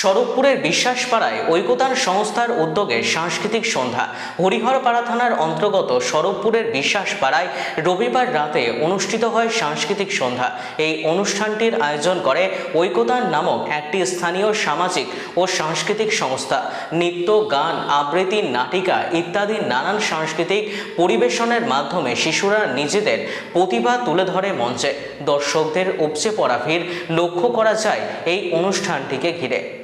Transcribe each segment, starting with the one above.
শরৎপুরের বিশ্বাসপাড়ায় ঐকতান সংস্থার উদ্যোগে সাংস্কৃতিক সন্ধ্যা। হরিহরপাড়া থানার অন্তর্গত শরৎপুরের বিশ্বাসপাড়ায় রবিবার রাতে অনুষ্ঠিত হয় সাংস্কৃতিক সন্ধ্যা। এই অনুষ্ঠানটির আয়োজন করে ঐকতান নামক একটি স্থানীয় সামাজিক ও সাংস্কৃতিক সংস্থা। নৃত্য, গান, আবৃত্তি, নাটিকা ইত্যাদি নানান সাংস্কৃতিক পরিবেশনের মাধ্যমে শিশুরা নিজেদের প্রতিভা তুলে ধরে মঞ্চে। দর্শকদের উপচে পড়া ভিড় লক্ষ্য করা যায় এই অনুষ্ঠানটিকে ঘিরে।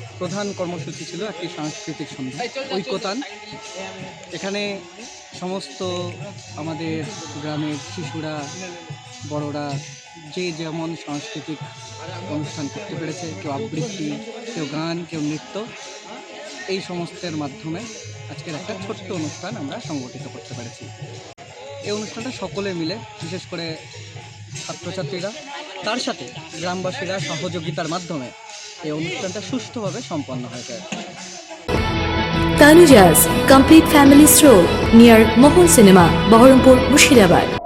প্রধান কর্মসূচি ছিল একটি সাংস্কৃতিক সন্ধ্যা, ঐক্যতান। এখানে সমস্ত আমাদের গ্রামের শিশুরা, বড়রা যে যেমন সাংস্কৃতিক অনুষ্ঠান করতে পেরেছে, কেউ আবৃত্তি, কেউ গান, কেউ নৃত্য, এই সমস্তের মাধ্যমে আজকের একটা ছোট্ট অনুষ্ঠান আমরা সংগঠিত করতে পেরেছি। এই অনুষ্ঠানটা সকলে মিলে, বিশেষ করে ছাত্রছাত্রীরা, তার সাথে গ্রামবাসীরা সহযোগিতার মাধ্যমে এই অনুষ্ঠানটা সুষ্ঠুভাবে সম্পন্ন হয়ে যায় Tanujas Complete Family Stroll near Mohol Cinema, Baharampur, Mushirabad.